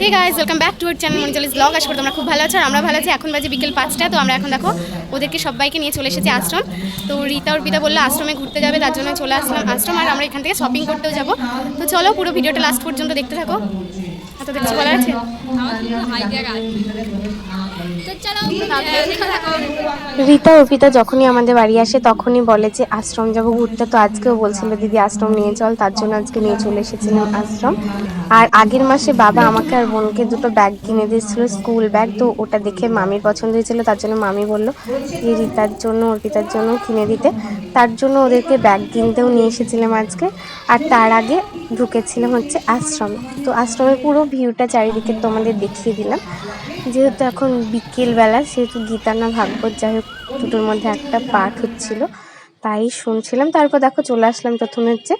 Hey guys welcome back to our channel মঞ্জলিস vlog আশা করি তোমরা খুব ভালো আছো আর আমরা ভালো আছি। এখন বাজে বিকেল পাঁচটা, তো আমরা এখন দেখো, ওদেরকে সবাইকে নিয়ে চলে এসেছি আশ্রম। তো রীতা ওর পিতা বলল আশ্রমে ঘুরতে যাবে, তার জন্য চলে আসলাম আশ্রম। আর আমরা এখান থেকে শপিং করতেও যাব। তো চলো পুরো ভিডিওটা লাস্ট পর্যন্ত দেখতে থাকো। তো দেখছি বলার আছে রীতা অর্পিতা যখনই আমাদের বাড়ি আসে, তখনই বলে যে, আশ্রম যাব ঘুরতে। তো আজকেও বলছিল, দিদি, আশ্রম নিয়ে চল। তার জন্য আজকে নিয়ে চলে এসেছিলাম আশ্রম। আর আগের মাসে বাবা আমাকে আর বোনকে দুটো ব্যাগ কিনে দিয়েছিল, স্কুল ব্যাগ। তো ওটা দেখে মামির পছন্দ হয়েছিল, তার জন্য মামি বলল যে, রীতার জন্য, অর্পিতার জন্য কিনে দিতে। তার জন্য ওদেরকে ব্যাগ কিনতেও নিয়ে এসেছিলাম আজকে। আর তার আগে ঢুকেছিলাম হচ্ছে আশ্রমে। তো আশ্রমের পুরো ভিউটা চারিদিকে তোমাদের দেখিয়ে দিলাম। যেহেতু এখন বিকেলবেলা, সেহেতু গীতা না ভাগবত যাই হোক, দুটোর মধ্যে একটা পাঠ হচ্ছিল, তাই শুনছিলাম। তারপর দেখো চলে আসলাম প্রথমে হচ্ছে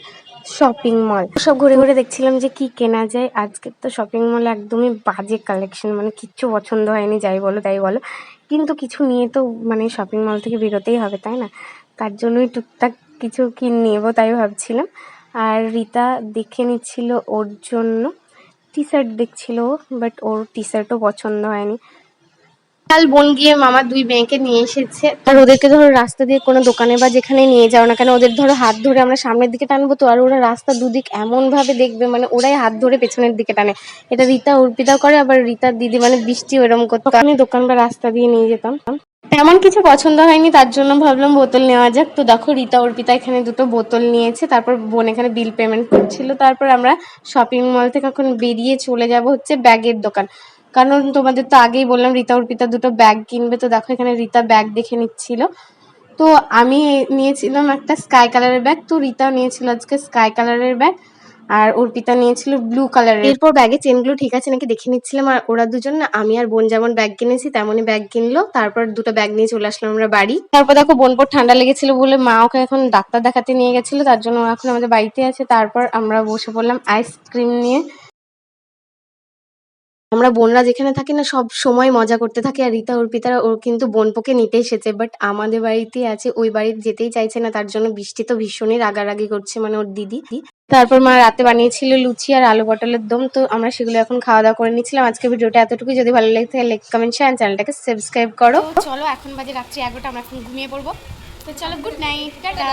শপিং মল সব ঘুরে ঘুরে দেখছিলাম যে কি কেনা যায়। আজকে তো শপিং মল একদমই বাজে কালেকশন মানে কিচ্ছু পছন্দ হয়নি, যাই বলো তাই বলো। কিন্তু কিছু নিয়ে তো মানে শপিং মল থেকে বেরোতেই হবে, তাই না? তার জন্যই টুকটাক কিছু কিন নেব, তাই ভাবছিলাম। আর রিতা দেখে নিচ্ছিল ওর জন্য টি শার্ট দেখছিল বাট ওর টি শার্টও পছন্দ হয়নি। কাল বোন গিয়ে মামা দুই মেয়েকে নিয়ে এসেছে। আর ওদেরকে ধরো রাস্তা দিয়ে কোনো দোকানে বা যেখানে নিয়ে যাও না কেন, ওদের ধরো হাত ধরে আমরা সামনের দিকে টানবো তো, আর ওরা রাস্তা দুদিক এমন ভাবে দেখবে মানে ওরাই হাত ধরে পেছনের দিকে টানে। এটা রিতা অর্পিতা করে, আবার রীতার দিদি মানে বৃষ্টি ওরম করতো। আমি দোকান বা রাস্তা দিয়ে নিয়ে যেতাম। তেমন কিছু পছন্দ হয়নি, তার জন্য ভাবলাম বোতল নেওয়া যাক। তো দেখো, রীতা অর্পিতা এখানে দুটো বোতল নিয়েছে, তারপর বোন এখানে বিল পেমেন্ট করছিল। তারপর আমরা শপিং মল থেকে এখন বেরিয়ে চলে যাব হচ্ছে ব্যাগের দোকান। কারণ তোমাদের তো আগেই বললাম, রীতা অর্পিতা দুটো ব্যাগ কিনবে, তো দেখো এখানে রীতা ব্যাগ দেখে নিচ্ছিল। তো আমি নিয়েছিলাম একটা স্কাই কালারের ব্যাগ তো রীতাও নিয়েছিল আজকে স্কাই কালারের ব্যাগ আর অর্পিতা নিয়েছিল ব্লু কালারের এরপর ব্যাগে চেনগুলো ঠিক আছে নাকি দেখে নিচ্ছিলাম আর ওরা দুজন না, আমি আর বোন যেমন ব্যাগ কিনেছি তেমনই ব্যাগ কিনলো, তারপর দুটো ব্যাগ নিয়ে চলে আসলাম আমরা বাড়ি। তারপর দেখো বোনপুর ঠান্ডা লেগেছিল বলে মা ওকে এখন ডাক্তার দেখাতে নিয়ে গেছিল, তার জন্য এখন আমাদের বাড়িতে আছে। তারপর আমরা বসে পড়লাম আইসক্রিম নিয়ে। আমরা বোনরা যেখানে থাকি না, সব সময় মজা করতে থাকি। আর রীতা, অর্পিতারা, ওর কিন্তু বোনপোকে নিতে এসেছে বাট আমাদের বাড়িতেই আছে। ওই বাড়িতে যেতেই চাইছে না, তার জন্য বৃষ্টি তো ভীষণই রাগারাগি করছে মানে ওর দিদি। তারপর মা রাতে বানিয়েছিল লুচি আর আলু পটলের দম, তো আমরা সেগুলো এখন খাওয়া দাওয়া করে নিচ্ছিলাম। আজকে ভিডিওটা এতটুকু যদি ভালো লাগে থাকে লাইক কমেন্ট শেয়ার চ্যানেলটাকে সাবস্ক্রাইব করো। চলো, এখন বাজে রাত্রি এগারোটা, আমরা এখন ঘুমিয়ে পড়ব। তো চলো গুড নাইট টাটা।